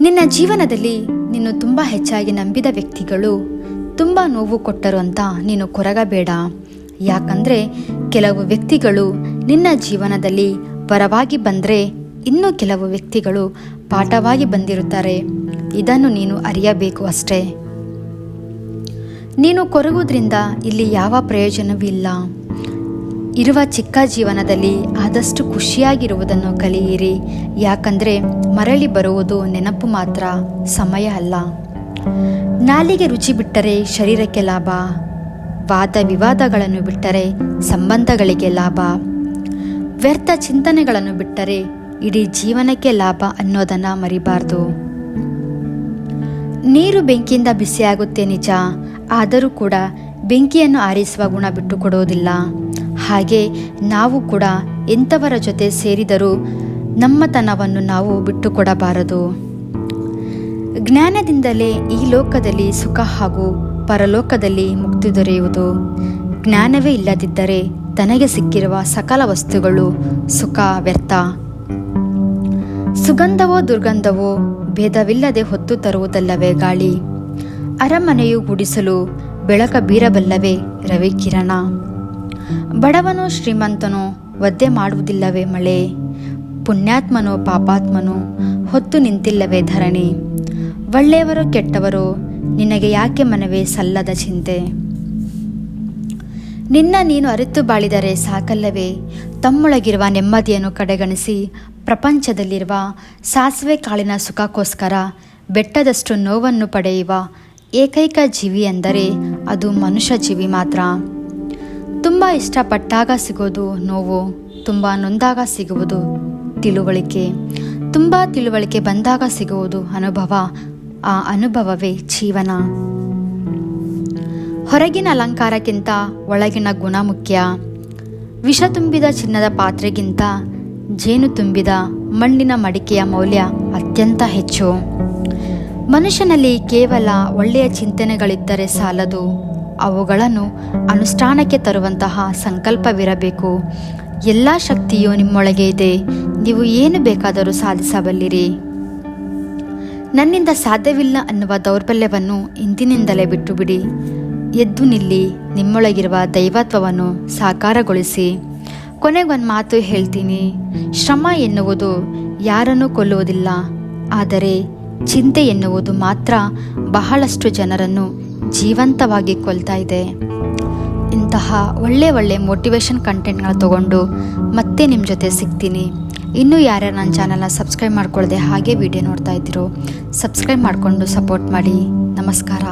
ನಿನ್ನ ಜೀವನದಲ್ಲಿ ನೀನು ತುಂಬ ಹೆಚ್ಚಾಗಿ ನಂಬಿದ ವ್ಯಕ್ತಿಗಳು ತುಂಬ ನೋವು ಕೊಟ್ಟರು ಅಂತ ನೀನು ಕೊರಗಬೇಡ. ಯಾಕಂದರೆ ಕೆಲವು ವ್ಯಕ್ತಿಗಳು ನಿನ್ನ ಜೀವನದಲ್ಲಿ ಪರವಾಗಿ ಬಂದರೆ ಇನ್ನು ಕೆಲವು ವ್ಯಕ್ತಿಗಳು ಪಾಠವಾಗಿ ಬಂದಿರುತ್ತಾರೆ. ಇದನ್ನು ನೀನು ಅರಿಯಬೇಕು ಅಷ್ಟೇ. ನೀನು ಕೊರಗುವುದರಿಂದ ಇಲ್ಲಿ ಯಾವ ಪ್ರಯೋಜನವೂ ಇಲ್ಲ. ಇರುವ ಚಿಕ್ಕ ಜೀವನದಲ್ಲಿ ಆದಷ್ಟು ಖುಷಿಯಾಗಿರುವುದನ್ನು ಕಲಿಯಿರಿ. ಯಾಕಂದರೆ ಮರಳಿ ಬರುವುದು ನೆನಪು ಮಾತ್ರ ಸಮಯ ಅಲ್ಲ. ನಾಲಿಗೆ ರುಚಿ ಬಿಟ್ಟರೆ ಶರೀರಕ್ಕೆ ಲಾಭ. ವಾದ ವಿವಾದಗಳನ್ನು ಬಿಟ್ಟರೆ ಸಂಬಂಧಗಳಿಗೆ ಲಾಭ. ವ್ಯರ್ಥ ಚಿಂತನೆಗಳನ್ನು ಬಿಟ್ಟರೆ ಇಡೀ ಜೀವನಕ್ಕೆ ಲಾಭ ಅನ್ನೋದನ್ನು ಮರಿಬಾರ್ದು. ನೀರು ಬೆಂಕಿಯಿಂದ ಬಿಸಿಯಾಗುತ್ತೆ ನಿಜ. ಆದರೂ ಕೂಡ ಬೆಂಕಿಯನ್ನು ಆರಿಸುವ ಗುಣ ಬಿಟ್ಟುಕೊಡೋದಿಲ್ಲ. ಹಾಗೆ ನಾವು ಕೂಡ ಎಂಥವರ ಜೊತೆ ಸೇರಿದರೂ ನಮ್ಮತನವನ್ನು ನಾವು ಬಿಟ್ಟುಕೊಡಬಾರದು. ಜ್ಞಾನದಿಂದಲೇ ಈ ಲೋಕದಲ್ಲಿ ಸುಖ ಹಾಗೂ ಪರಲೋಕದಲ್ಲಿ ಮುಕ್ತಿ ದೊರೆಯುವುದು. ಜ್ಞಾನವೇ ಇಲ್ಲದಿದ್ದರೆ ತನಗೆ ಸಿಕ್ಕಿರುವ ಸಕಲ ವಸ್ತುಗಳು ಸುಖ, ವ್ಯರ್ಥ. ಸುಗಂಧವೋ ದುರ್ಗಂಧವೋ ಭೇದವಿಲ್ಲದೆ ಹೊತ್ತು ತರುವುದಲ್ಲವೇ ಗಾಳಿ. ಅರಮನೆಯು ಗುಡಿಸಲು ಬೆಳಕ ಬೀರಬಲ್ಲವೇ ರವಿಕಿರಣ. ಬಡವನೋ ಶ್ರೀಮಂತನು ಒದ್ದೆ ಮಾಡುವುದಿಲ್ಲವೇ ಮಳೆ. ಪುಣ್ಯಾತ್ಮನೋ ಪಾಪಾತ್ಮನೋ ಹೊತ್ತು ನಿಂತಿಲ್ಲವೇ ಧರಣಿ. ಒಳ್ಳೆಯವರು ಕೆಟ್ಟವರು ನಿನಗೆ ಯಾಕೆ ಮನವೇ ಸಲ್ಲದ ಚಿಂತೆ? ನಿನ್ನ ನೀನು ಅರಿತು ಬಾಳಿದರೆ ಸಾಕಲ್ಲವೇ? ತಮ್ಮೊಳಗಿರುವ ನೆಮ್ಮದಿಯನ್ನು ಕಡೆಗಣಿಸಿ ಪ್ರಪಂಚದಲ್ಲಿರುವ ಸಾಸಿವೆ ಕಾಳಿನ ಸುಖಕ್ಕೋಸ್ಕರ ಬೆಟ್ಟದಷ್ಟು ನೋವನ್ನು ಪಡೆಯುವ ಏಕೈಕ ಜೀವಿ ಎಂದರೆ ಅದು ಮನುಷ್ಯ ಜೀವಿ ಮಾತ್ರ. ತುಂಬ ಇಷ್ಟಪಟ್ಟಾಗ ಸಿಗೋದು ನೋವು, ತುಂಬ ನೊಂದಾಗ ಸಿಗುವುದು ತಿಳುವಳಿಕೆ, ತುಂಬ ತಿಳುವಳಿಕೆ ಬಂದಾಗ ಸಿಗುವುದು ಅನುಭವ, ಆ ಅನುಭವವೇ ಜೀವನ. ಹೊರಗಿನ ಅಲಂಕಾರಕ್ಕಿಂತ ಒಳಗಿನ ಗುಣ ಮುಖ್ಯ. ವಿಷ ತುಂಬಿದ ಚಿನ್ನದ ಪಾತ್ರೆಗಿಂತ ಜೇನು ತುಂಬಿದ ಮಣ್ಣಿನ ಮಡಿಕೆಯ ಮೌಲ್ಯ ಅತ್ಯಂತ ಹೆಚ್ಚು. ಮನುಷ್ಯನಲ್ಲಿ ಕೇವಲ ಒಳ್ಳೆಯ ಚಿಂತನೆಗಳಿದ್ದರೆ ಸಾಲದು. ಅವುಗಳನ್ನು ಅನುಷ್ಠಾನಕ್ಕೆ ತರುವಂತಹ ಸಂಕಲ್ಪವಿರಬೇಕು. ಎಲ್ಲ ಶಕ್ತಿಯು ನಿಮ್ಮೊಳಗೆ ಇದೆ. ನೀವು ಏನು ಬೇಕಾದರೂ ಸಾಧಿಸಬಲ್ಲಿರಿ. ನನ್ನಿಂದ ಸಾಧ್ಯವಿಲ್ಲ ಅನ್ನುವ ದೌರ್ಬಲ್ಯವನ್ನು ಇಂದಿನಿಂದಲೇ ಬಿಟ್ಟು ಬಿಡಿ ಎದ್ದು ನಿಲ್ಲಿ, ನಿಮ್ಮೊಳಗಿರುವ ದೈವತ್ವವನ್ನು ಸಾಕಾರಗೊಳಿಸಿ. ಕೊನೆಗೊಂದು ಮಾತು ಹೇಳ್ತೀನಿ. ಶ್ರಮ ಎನ್ನುವುದು ಯಾರನ್ನೂ ಕೊಲ್ಲುವುದಿಲ್ಲ. ಆದರೆ ಚಿಂತೆ ಎನ್ನುವುದು ಮಾತ್ರ ಬಹಳಷ್ಟು ಜನರನ್ನು ಜೀವಂತವಾಗಿ ಕೊಲ್ತಾ ಇದೆ. ಇಂತಹ ಒಳ್ಳೆ ಒಳ್ಳೆ ಮೋಟಿವೇಶನ್ ಕಂಟೆಂಟ್ಗಳು ತಗೊಂಡು ಮತ್ತೆ ನಿಮ್ಮ ಜೊತೆ ಸಿಗ್ತೀನಿ. ಇನ್ನೂ ಯಾರ್ಯಾರು ನನ್ನ ಚಾನಲ್ನ ಸಬ್ಸ್ಕ್ರೈಬ್ ಮಾಡ್ಕೊಳ್ಳದೆ ಹಾಗೆ ವಿಡಿಯೋ ನೋಡ್ತಾ ಇದ್ದೀರೋ ಸಬ್ಸ್ಕ್ರೈಬ್ ಮಾಡಿಕೊಂಡು ಸಪೋರ್ಟ್ ಮಾಡಿ. ನಮಸ್ಕಾರ.